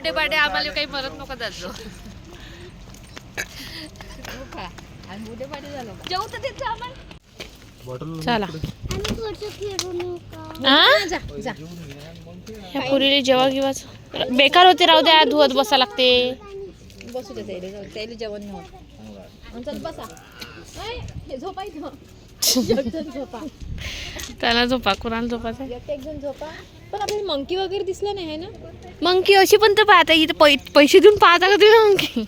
बुड्ढे पाडे आम्हाला काही मरत नको जातो जेवू तर देतो आम्हाला. चला. आम्ही थोडंसं फिरून येऊ का हा जा जा ह्या पुरीले जेव्हा किंवा बेकार होते राहू द्या धुवत बसा लागते. बसू दे त्याला जाऊ त्याला जेवण चल बसा. ऐ, त्याला झोपा कोणाला झोपायचं एकटे एक जण झोपा. पण आपल्याला मंकी वगैरे दिसलं नाही आहे ना? मग की अशी पण तर पाहता इथे पै पैसे देऊन पाहता का तुम्ही मंकी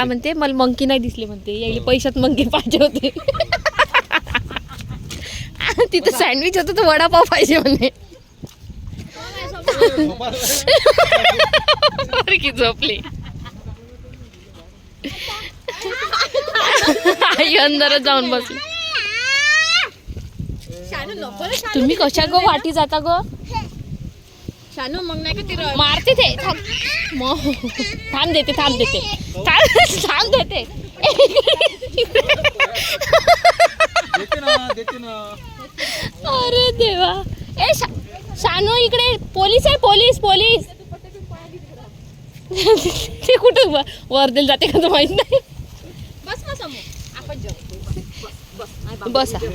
म्हणते मला मंकी नाही दिसली म्हणते. यायला पैशात मंकी पाहिजे होते. तिथं सँडविच होतं तर वडापाव पाहिजे म्हणे. की झोपली. आई अंदरच जाऊन बसली. तुम्ही कशा गो वाटी जाता गो? शानू मग नाही का ते मारते ते. थांब. मग थांब देते थांब देते. थांब थांब देते. देते ना देते ना. अरे देवा. ए शानू इकडे. पोलीस आहे पोलीस पोलीस. ते कुठं वर्धेला जाते का तर माहीत नाही? आपण बस हो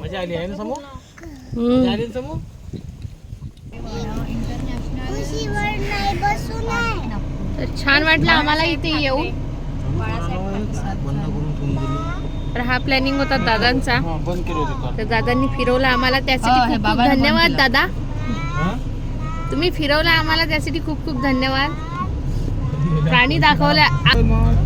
मजा आली आहे ना समोर. आली समोर उशीवर नाही बसू नाही तर छान वाटलं आम्हाला इथे येऊन. तर हा प्लॅनिंग होता दादांचा. हा बंद केलं होते काल. तर दादांनी फिरवलं आम्हाला त्यासाठी खूप खूप धन्यवाद दादा? तुम्ही फिरवलं आम्हाला त्यासाठी खूप खूप धन्यवाद. प्राणी दाखवल्या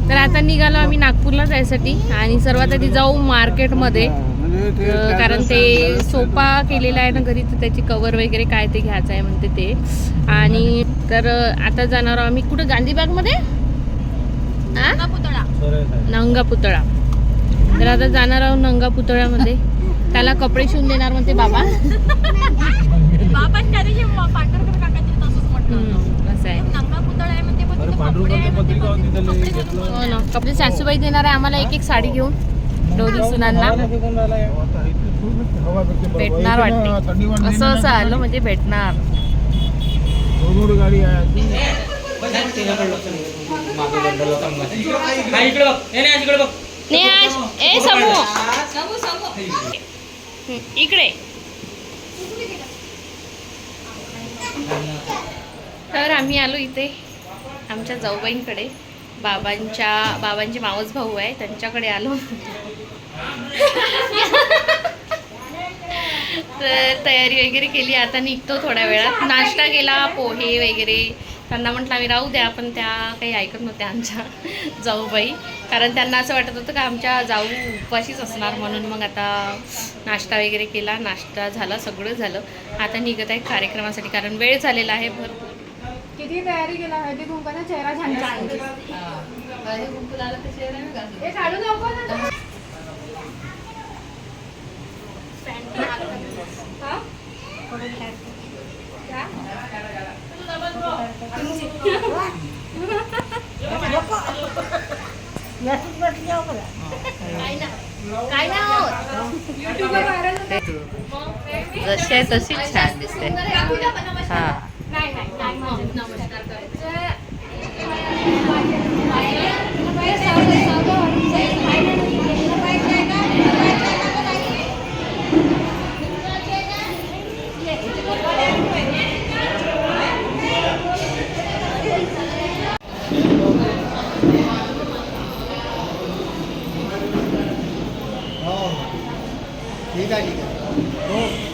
तर आता निघालो आम्ही नागपूरला जायसाठी आणि सर्वात आधी जाऊ मार्केटमध्ये. म्हणजे कारण ते सोफा केलेला आहे ना घरी तर त्याची कवर वगैरे काय ते घ्यायचं आहे म्हणते ते. आणि तर आता जाणार आहोत आम्ही. कुठं गांधीबागमध्ये आ? पुतळा सरळ आहे. नंगा पुतळा तर आता जाणार आहोत नंगा पुतळ्यामध्ये त्याला कपडे शिवून देणार म्हणते बाबा असं कपडे हो ना सासूबाई देणार आहे आम्हाला एक एक साडी घेऊन दोन्ही सुनांना फेकून राहिला आहे. हवा फेकते बरोबर. भेटणार इथे नेहाश ए समू हं, इकडे. तर आम्ही आलो इथे आमच्या जाऊबाईंकडे. बाबांच्या बाबांचे मावस भाऊ आहे त्यांच्याकडे आलो. तर तयारी वगैरे केली आता निघतो थोड्या वेळात. नाश्ता केला पोहे वगैरे. त्यांना म्हटलं आम्ही राहू द्या पण त्या काही ऐकत नव्हत्या आमच्या जाऊबाई. कारण त्यांना असं वाटत होतं का आमच्या जाऊ उपाशीच असणार म्हणून मग आता नाश्ता वगैरे केला नाश्ता झाला सगळं झालं. आता निघत आहे कार्यक्रमासाठी कारण वेळ झालेला आहे भरपूर. किती तयारी केला? हळदी कुंकाचा चेहरा छान छान हे काढू नको ना काय नाही होत जशी आहे तशीच छान दिसते हा ठीक आहे ठीक आहे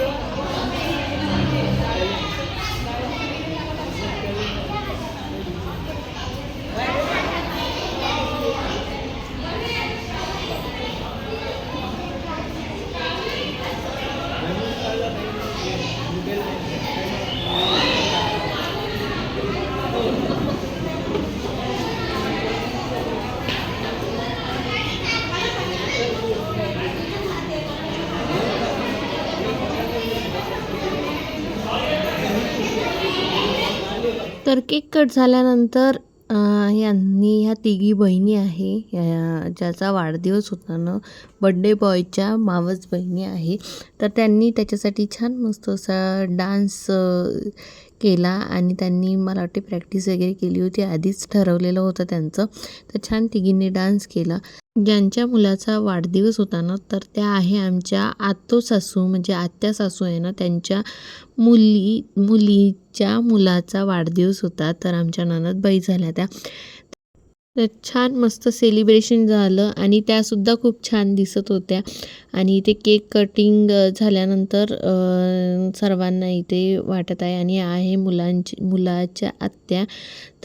तर केक कट झाल्यानंतर यांनी ह्या तिघी बहिणी आहे या- ज्याचा वाढदिवस होता ना बड्डे बॉयच्या मावस बहिणी आहे तर त्यांनी त्याच्यासाठी छान मस्त असा डान्स केला आणि त्यांनी मला वाटते प्रॅक्टिस वगैरे केली होती आधीच ठरवलेलं होतं त्यांचं तर छान तिघींनी डान्स केला. ज्यांच्या मुलाचा वाढदिवस होता ना तर त्या आहे आमच्या आतो सासू म्हणजे आत्या सासू आहे ना त्यांच्या मुली मुलीच्या मुलाचा वाढदिवस होता. तर आमच्या ननदबाई झाल्या त्या. तर छान मस्त सेलिब्रेशन झालं आणि त्यासुद्धा खूप छान दिसत होत्या. आणि इथे केक कटिंग झाल्यानंतर सर्वांना इथे वाटत आहे आणि आहे मुलांची मुलाच्या आत्या.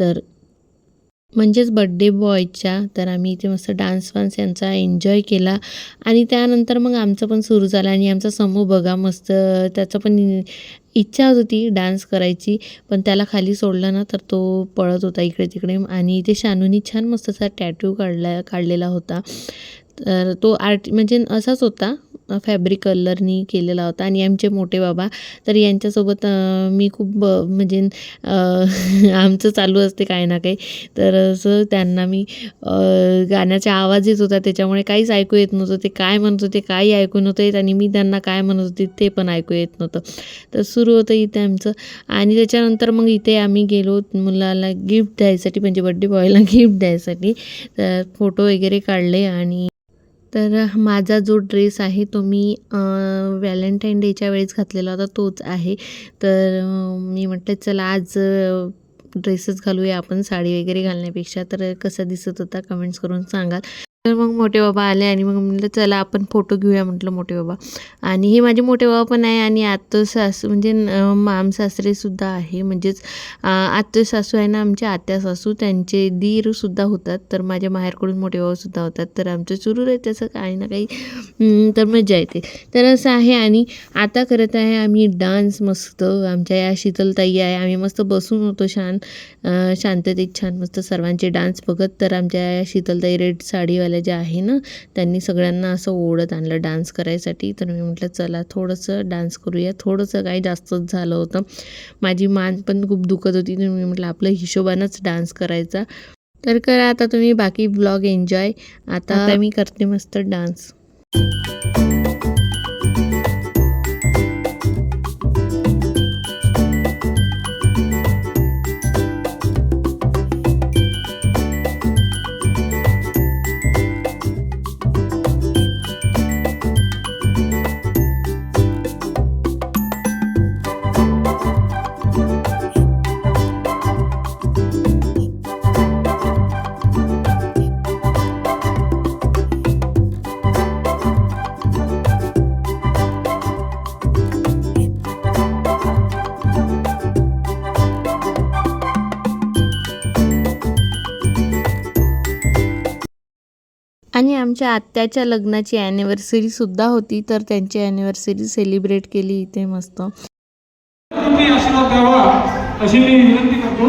तर म्हणजेच बड्डे बॉयच्या तर आम्ही इथे मस्त डान्स वान्स यांचा एन्जॉय केला. आणि त्यानंतर मग आमचं पण सुरू झालं आणि आमचा समूह बघा मस्त त्याचं पण इच्छा होती डान्स करायची पण त्याला खाली सोडलं ना तर तो पळत होता इकडे तिकडे. आणि इथे शानूनी छान मस्त असा टॅटू काढला काढलेला होता. तर तो आर्ट म्हणजे असाच होता. फॅब्रिक कलरनी केलेला होता आणि आमचे मोठे बाबा तर यांच्यासोबत मी खूप म्हणजे आमचं चालू असते काही ना काही. तर असं त्यांना मी गाण्याचा आवाज येत होता त्याच्यामुळे काहीच ऐकू येत नव्हतं. ते काय म्हणत होते काही ऐकू नव्हतं येत आणि मी त्यांना काय म्हणत होते ते पण ऐकू येत नव्हतं. तर सुरू होतं इथे आमचं. आणि त्याच्यानंतर मग इथे आम्ही गेलो मुलाला गिफ्ट द्यायसाठी म्हणजे बड्डे बॉयला गिफ्ट द्यायसाठी. तर फोटो वगैरे काढले आणि तर माझा जो ड्रेस आहे तो मी व्हॅलेंटाईन डेच्या वेळेस घातलेला होता तोच आहे. तर मी म्हटलं चला आज ड्रेसच घालूया आपण साडी वगैरे घालण्यापेक्षा. तर कसा दिसत होता कमेंट्स करून सांगाल. तर मग मोठे बाबा आले आणि मग म्हटलं चला आपण फोटो घेऊया म्हटलं मोठे बाबा. आणि हे माझे मोठे बाबा पण आहे आणि आत्तो सासू म्हणजे माम सासरेसुद्धा आहे. म्हणजेच अं, आत्तो सासू आहे ना आमच्या आत्या सासू त्यांचे दीरसुद्धा होतात. तर माझ्या माहेरकडून मोठे बाबासुद्धा होतात. तर आमचं सुरू आहे त्याचं काही ना काही. तर मजा येते. तर असं आहे आणि आता करत आहे आम्ही डान्स मस्त. आमच्या या शीतलताई आहे. आम्ही मस्त बसून होतो छान. शांततेत छान मस्त सर्वांचे डान्स बघत. तर आमच्या या शीतलताई रेड साडीवाल्या ज्या आहे ना त्यांनी सगळ्यांना असं ओढत आणलं डान्स करायसाठी. तर मी म्हटलं चला थोडंसं डान्स करूया. थोडंसं काही जास्तच झालं होतं. माझी मान पण खूप दुखत होती. तर मी म्हटलं आपलं हिशोबानंच डान्स करायचा. तर करा आता तुम्ही बाकी ब्लॉग एन्जॉय आता मी करते मस्त डान्स त्यांच्या आत्याच्या लग्नाची ॲनिव्हर्सरीसुद्धा होती तर त्यांची ॲनिव्हर्सरी सेलिब्रेट केली इथे मस्त. तुम्ही द्यावा अशी मी विनंती करतो.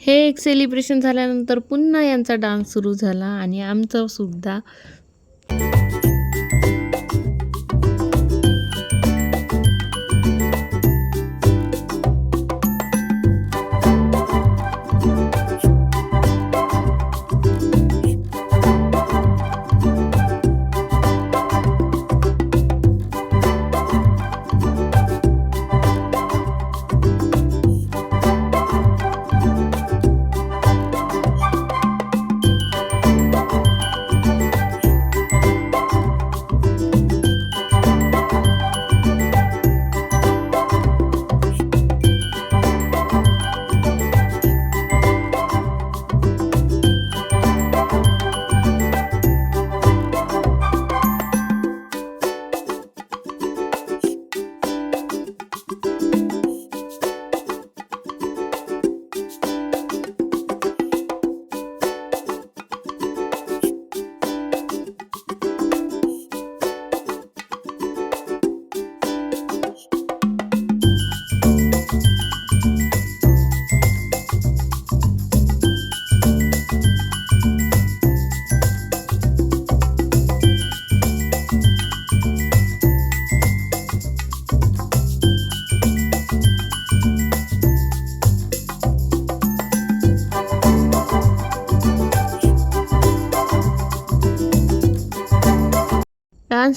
हे एक सेलिब्रेशन झाल्यानंतर पुन्हा यांचा डान्स सुरू झाला आणि आमचा सुद्धा.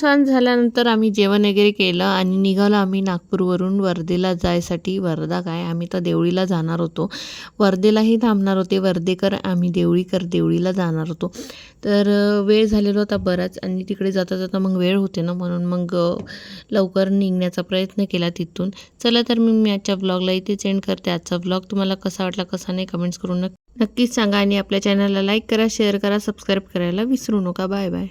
छान वान्स झाल्यानंतर आम्ही जेवण वगैरे केलं आणि निघालो आम्ही नागपूरवरून वर्धेला जायसाठी. वर्धा काय? आम्ही तर देवळीला जाणार होतो. वर्धेलाही थांबणार होते. वर्धेकर आम्ही देवळीकर देवळीला जाणार होतो. तर वेळ झालेला होता बराच आणि तिकडे जाता जाता मग वेळ होते ना म्हणून मग लवकर निघण्याचा प्रयत्न केला तिथून. चला तर मी मी आजच्या ब्लॉगला इथे सेंड करते. आजचा ब्लॉग तुम्हाला कसा वाटला कसा नाही कमेंट्स करून नक्कीच सांगा आणि आपल्या चॅनलला लाईक करा शेअर करा सबस्क्राईब करायला विसरू नका. Bye bye